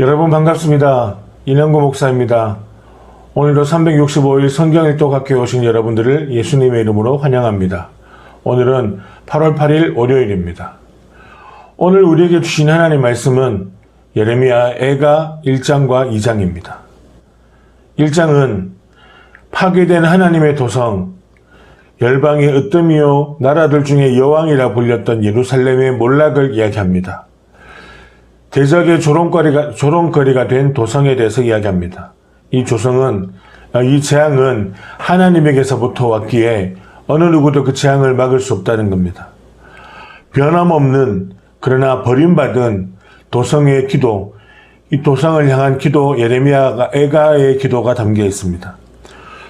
여러분 반갑습니다. 인영구 목사입니다. 오늘도 365일 성경일독 학교에 오신 여러분들을 예수님의 이름으로 환영합니다. 오늘은 8월 8일 월요일입니다. 오늘 우리에게 주신 하나님 말씀은 예레미야 애가 1장과 2장입니다. 1장은 파괴된 하나님의 도성, 열방의 으뜸이요 나라들 중에 여왕이라 불렸던 예루살렘의 몰락을 이야기합니다. 대적의 조롱거리가, 조롱거리가 된 도성에 대해서 이야기합니다. 이 조성은, 아, 이 재앙은 하나님에게서부터 왔기에 어느 누구도 그 재앙을 막을 수 없다는 겁니다. 변함없는 그러나 버림받은 도성의 기도, 이 도성을 향한 기도 예레미야가 애가의 기도가 담겨 있습니다.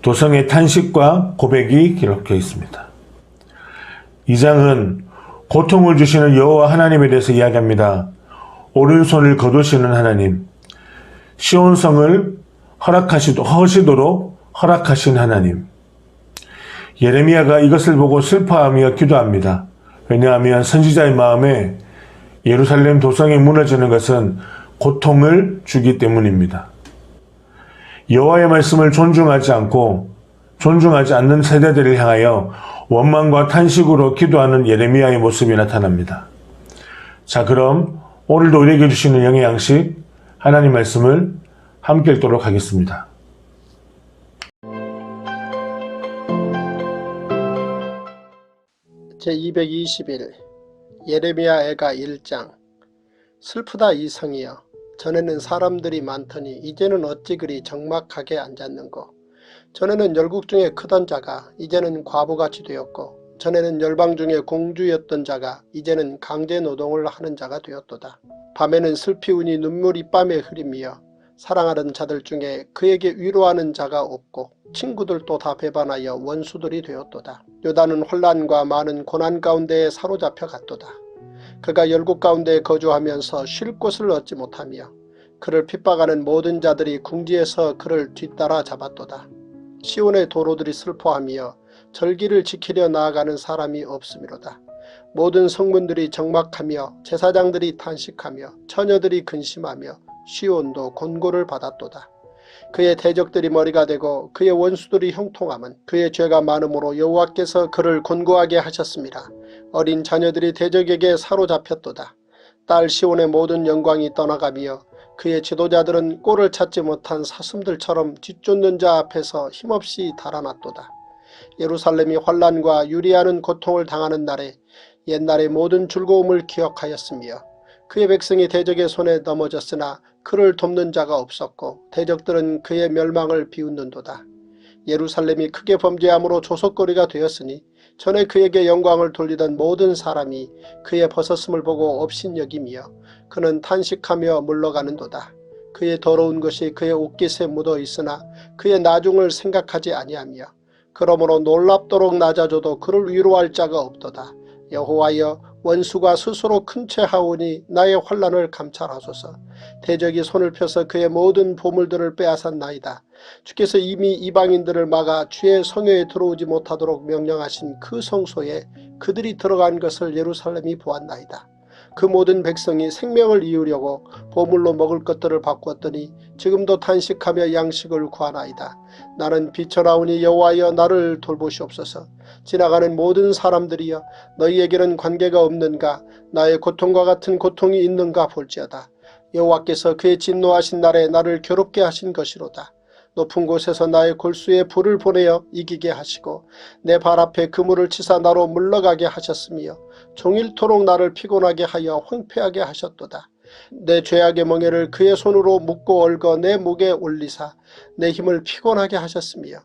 도성의 탄식과 고백이 기록되어 있습니다. 이 장은 고통을 주시는 여호와 하나님에 대해서 이야기합니다. 오른손을 거두시는 하나님, 시온성을 허락하시도 허시도록 허락하신 하나님. 예레미야가 이것을 보고 슬퍼하며 기도합니다. 왜냐하면 선지자의 마음에 예루살렘 도성이 무너지는 것은 고통을 주기 때문입니다. 여호와의 말씀을 존중하지 않고 존중하지 않는 세대들을 향하여 원망과 탄식으로 기도하는 예레미야의 모습이 나타납니다. 자, 그럼 오늘도 우리에게 주시는 영의 양식 하나님 말씀을 함께 읽도록 하겠습니다. 제221 예레미야 애가 1장. 슬프다 이 성이여. 전에는 사람들이 많더니 이제는 어찌 그리 적막하게 앉았는고. 전에는 열국 중에 크던 자가 이제는 과부같이 되었고 전에는 열방 중에 공주였던 자가 이제는 강제 노동을 하는 자가 되었도다. 밤에는 슬피 우니 눈물이 밤에 흐리며 사랑하는 자들 중에 그에게 위로하는 자가 없고 친구들도 다 배반하여 원수들이 되었도다. 요단은 혼란과 많은 고난 가운데에 사로잡혀 갔도다. 그가 열국 가운데 거주하면서 쉴 곳을 얻지 못하며 그를 핍박하는 모든 자들이 궁지에서 그를 뒤따라 잡았도다. 시온의 도로들이 슬퍼하며 절기를 지키려 나아가는 사람이 없음이로다. 모든 성문들이 적막하며 제사장들이 탄식하며 처녀들이 근심하며 시온도 곤고를 받았도다. 그의 대적들이 머리가 되고 그의 원수들이 형통함은 그의 죄가 많음으로 여호와께서 그를 곤고하게 하셨습니다. 어린 자녀들이 대적에게 사로잡혔도다. 딸 시온의 모든 영광이 떠나가며 그의 지도자들은 꼴을 찾지 못한 사슴들처럼 뒤쫓는 자 앞에서 힘없이 달아났도다. 예루살렘이 환란과 유리하는 고통을 당하는 날에 옛날의 모든 즐거움을 기억하였으며 그의 백성이 대적의 손에 넘어졌으나 그를 돕는 자가 없었고 대적들은 그의 멸망을 비웃는도다. 예루살렘이 크게 범죄함으로 조속거리가 되었으니 전에 그에게 영광을 돌리던 모든 사람이 그의 벗었음을 보고 업신여기며 그는 탄식하며 물러가는도다. 그의 더러운 것이 그의 옷깃에 묻어 있으나 그의 나중을 생각하지 아니하며 그러므로 놀랍도록 낮아져도 그를 위로할 자가 없도다. 여호와여 원수가 스스로 큰 채 하오니 나의 환란을 감찰하소서. 대적이 손을 펴서 그의 모든 보물들을 빼앗았나이다. 주께서 이미 이방인들을 막아 주의 성회에 들어오지 못하도록 명령하신 그 성소에 그들이 들어간 것을 예루살렘이 보았나이다. 그 모든 백성이 생명을 이으려고 보물로 먹을 것들을 바꾸었더니 지금도 탄식하며 양식을 구하나이다. 나는 비쳐나오니 여호와여 나를 돌보시옵소서. 지나가는 모든 사람들이여 너희에게는 관계가 없는가 나의 고통과 같은 고통이 있는가 볼지어다. 여호와께서 그의 진노하신 날에 나를 괴롭게 하신 것이로다. 높은 곳에서 나의 골수에 불을 보내어 이기게 하시고 내 발 앞에 그물을 치사 나로 물러가게 하셨으며 종일토록 나를 피곤하게 하여 황폐하게 하셨도다. 내 죄악의 멍에를 그의 손으로 묶고 얽어 내 목에 올리사 내 힘을 피곤하게 하셨으며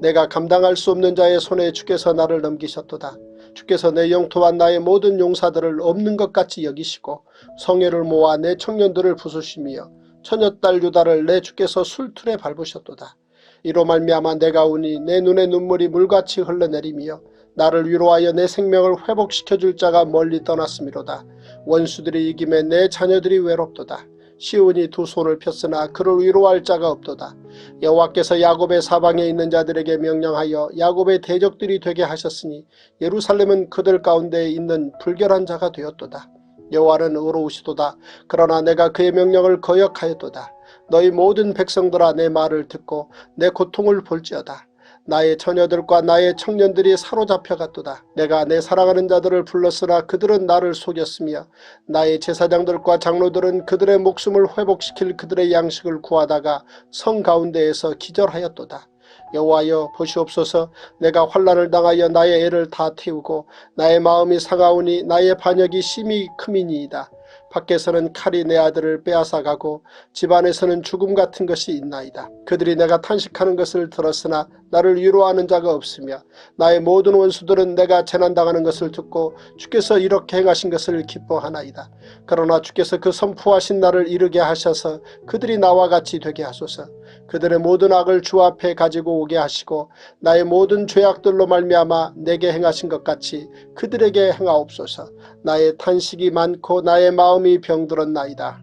내가 감당할 수 없는 자의 손에 주께서 나를 넘기셨도다. 주께서 내 영토와 나의 모든 용사들을 없는 것 같이 여기시고 성회를 모아 내 청년들을 부수시며 처녀딸 유다를 내 주께서 술틀에 밟으셨도다. 이로 말미암아 내가 우니 내 눈에 눈물이 물같이 흘러내리며 나를 위로하여 내 생명을 회복시켜 줄 자가 멀리 떠났음이로다. 원수들이 이김에 내 자녀들이 외롭도다. 시온이 두 손을 폈으나 그를 위로할 자가 없도다. 여호와께서 야곱의 사방에 있는 자들에게 명령하여 야곱의 대적들이 되게 하셨으니 예루살렘은 그들 가운데 있는 불결한 자가 되었도다. 여호와는 의로우시도다. 그러나 내가 그의 명령을 거역하였도다. 너희 모든 백성들아 내 말을 듣고 내 고통을 볼지어다. 나의 처녀들과 나의 청년들이 사로잡혀갔도다. 내가 내 사랑하는 자들을 불렀으나 그들은 나를 속였으며 나의 제사장들과 장로들은 그들의 목숨을 회복시킬 그들의 양식을 구하다가 성 가운데에서 기절하였도다. 여호와여 보시옵소서 내가 환란을 당하여 나의 애를 다 태우고 나의 마음이 상하오니 나의 반역이 심히 크미니이다. 밖에서는 칼이 내 아들을 빼앗아가고 집안에서는 죽음 같은 것이 있나이다. 그들이 내가 탄식하는 것을 들었으나 나를 위로하는 자가 없으며 나의 모든 원수들은 내가 재난당하는 것을 듣고 주께서 이렇게 행하신 것을 기뻐하나이다. 그러나 주께서 그 선포하신 날을 이르게 하셔서 그들이 나와 같이 되게 하소서. 그들의 모든 악을 주 앞에 가지고 오게 하시고 나의 모든 죄악들로 말미암아 내게 행하신 것 같이 그들에게 행하옵소서. 나의 탄식이 많고 나의 마음 이 병들었나이다.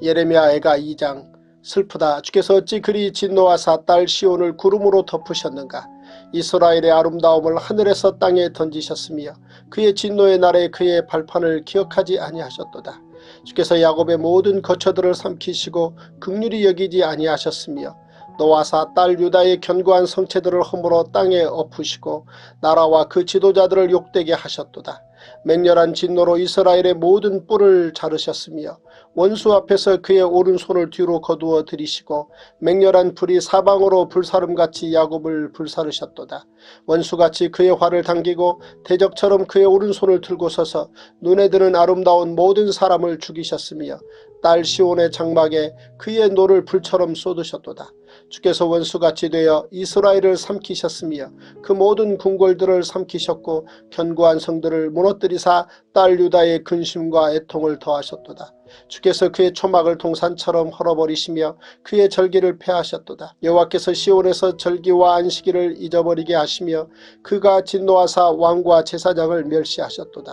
예레미야 애가 2장 슬프다. 주께서 어찌 그리 진노하사 딸 시온을 구름으로 덮으셨는가. 이스라엘의 아름다움을 하늘에서 땅에 던지셨으며 그의 진노의 날에 그의 발판을 기억하지 아니하셨도다. 주께서 야곱의 모든 거처들을 삼키시고 극률이 여기지 아니하셨으며 노아사 딸 유다의 견고한 성체들을 허물어 땅에 엎으시고 나라와 그 지도자들을 욕되게 하셨도다. 맹렬한 진노로 이스라엘의 모든 뿔을 자르셨으며 원수 앞에서 그의 오른손을 뒤로 거두어 들이시고 맹렬한 불이 사방으로 불사름같이 야곱을 불사르셨도다. 원수같이 그의 활을 당기고 대적처럼 그의 오른손을 들고 서서 눈에 드는 아름다운 모든 사람을 죽이셨으며 딸 시온의 장막에 그의 노를 불처럼 쏟으셨도다. 주께서 원수같이 되어 이스라엘을 삼키셨으며 그 모든 궁궐들을 삼키셨고 견고한 성들을 무너뜨리사 딸 유다의 근심과 애통을 더하셨도다. 주께서 그의 초막을 동산처럼 헐어버리시며 그의 절기를 폐하셨도다. 여호와께서 시온에서 절기와 안식일을 잊어버리게 하시며 그가 진노하사 왕과 제사장을 멸시하셨도다.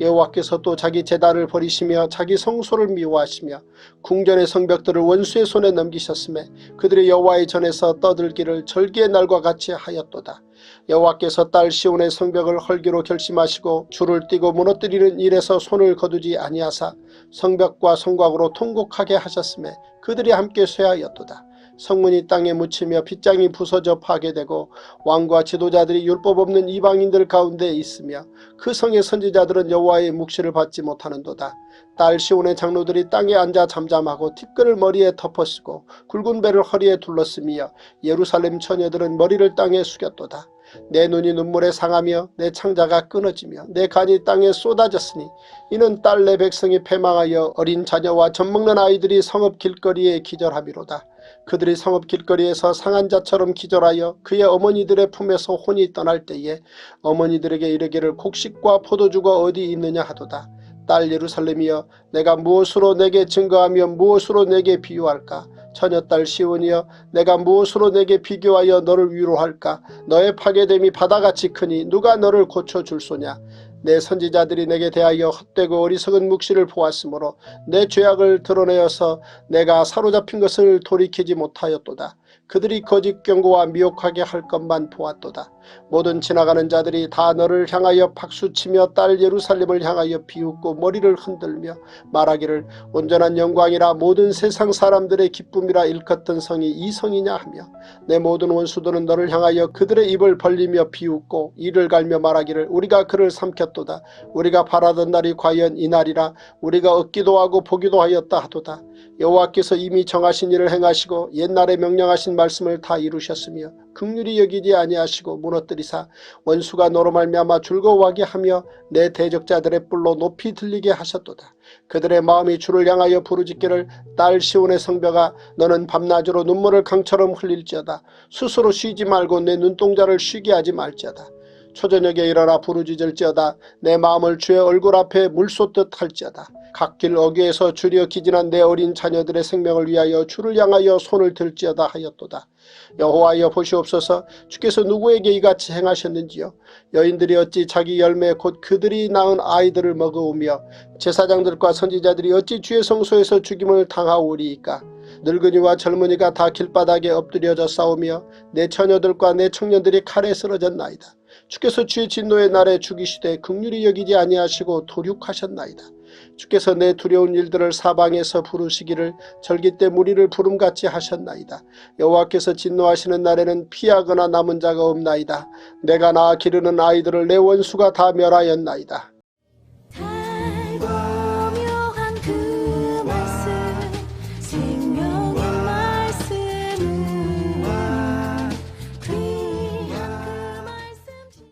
여호와께서 또 자기 제단을 버리시며 자기 성소를 미워하시며 궁전의 성벽들을 원수의 손에 넘기셨음에 그들의 여호와의 전에서 떠들기를 절기의 날과 같이 하였도다. 여호와께서 딸 시온의 성벽을 헐기로 결심하시고 줄을 띠고 무너뜨리는 일에서 손을 거두지 아니하사 성벽과 성곽으로 통곡하게 하셨음에 그들이 함께 쇠하였도다. 성문이 땅에 묻히며 빗장이 부서져 파괴되고 왕과 지도자들이 율법 없는 이방인들 가운데 있으며 그 성의 선지자들은 여호와의 묵시를 받지 못하는도다. 딸 시온의 장로들이 땅에 앉아 잠잠하고 티끌을 머리에 덮어쓰고 굵은 배를 허리에 둘렀으며 예루살렘 처녀들은 머리를 땅에 숙였도다. 내 눈이 눈물에 상하며 내 창자가 끊어지며 내 간이 땅에 쏟아졌으니 이는 딸 내 백성이 패망하여 어린 자녀와 젖먹는 아이들이 성읍 길거리에 기절함이로다. 그들이 성읍 길거리에서 상한 자처럼 기절하여 그의 어머니들의 품에서 혼이 떠날 때에 어머니들에게 이르기를 곡식과 포도주가 어디 있느냐 하도다. 딸 예루살렘이여 내가 무엇으로 내게 증거하며 무엇으로 내게 비유할까? 처녀딸 시온이여 내가 무엇으로 내게 비교하여 너를 위로할까? 너의 파괴됨이 바다같이 크니 누가 너를 고쳐줄 소냐? 내 선지자들이 내게 대하여 헛되고 어리석은 묵시를 보았으므로 내 죄악을 드러내어서 내가 사로잡힌 것을 돌이키지 못하였도다. 그들이 거짓 경고와 미혹하게 할 것만 보았도다. 모든 지나가는 자들이 다 너를 향하여 박수치며 딸 예루살렘을 향하여 비웃고 머리를 흔들며 말하기를 온전한 영광이라 모든 세상 사람들의 기쁨이라 일컫던 성이 이 성이냐 하며 내 모든 원수들은 너를 향하여 그들의 입을 벌리며 비웃고 이를 갈며 말하기를 우리가 그를 삼켰도다. 우리가 바라던 날이 과연 이 날이라 우리가 얻기도 하고 보기도 하였다 하도다. 여호와께서 이미 정하신 일을 행하시고 옛날에 명령하신 말씀을 다 이루셨으며 극률이 여기지 아니하시고 무너뜨리사 원수가 너로 말미암아 즐거워하게 하며 내 대적자들의 뿔로 높이 들리게 하셨도다. 그들의 마음이 주를 향하여 부르짖기를 딸 시온의 성벽아 너는 밤낮으로 눈물을 강처럼 흘릴지어다. 스스로 쉬지 말고 내 눈동자를 쉬게 하지 말지어다. 초저녁에 일어나 부르짖을지어다. 내 마음을 주의 얼굴 앞에 물 쏟듯 할지어다. 갓길 어귀에서 줄여 기진한 내 어린 자녀들의 생명을 위하여 주를 향하여 손을 들지어다 하였도다. 여호와여 보시옵소서. 주께서 누구에게 이같이 행하셨는지요? 여인들이 어찌 자기 열매 곧 그들이 낳은 아이들을 먹어오며 제사장들과 선지자들이 어찌 주의 성소에서 죽임을 당하오리이까? 늙은이와 젊은이가 다 길바닥에 엎드려져 싸우며 내 처녀들과 내 청년들이 칼에 쓰러졌나이다. 주께서 주의 진노의 날에 죽이시되 극률이 여기지 아니하시고 도륙하셨나이다. 주께서 내 두려운 일들을 사방에서 부르시기를 절기 때 무리를 부름같이 하셨나이다. 여호와께서 진노하시는 날에는 피하거나 남은 자가 없나이다. 내가 낳아 기르는 아이들을 내 원수가 다 멸하였나이다.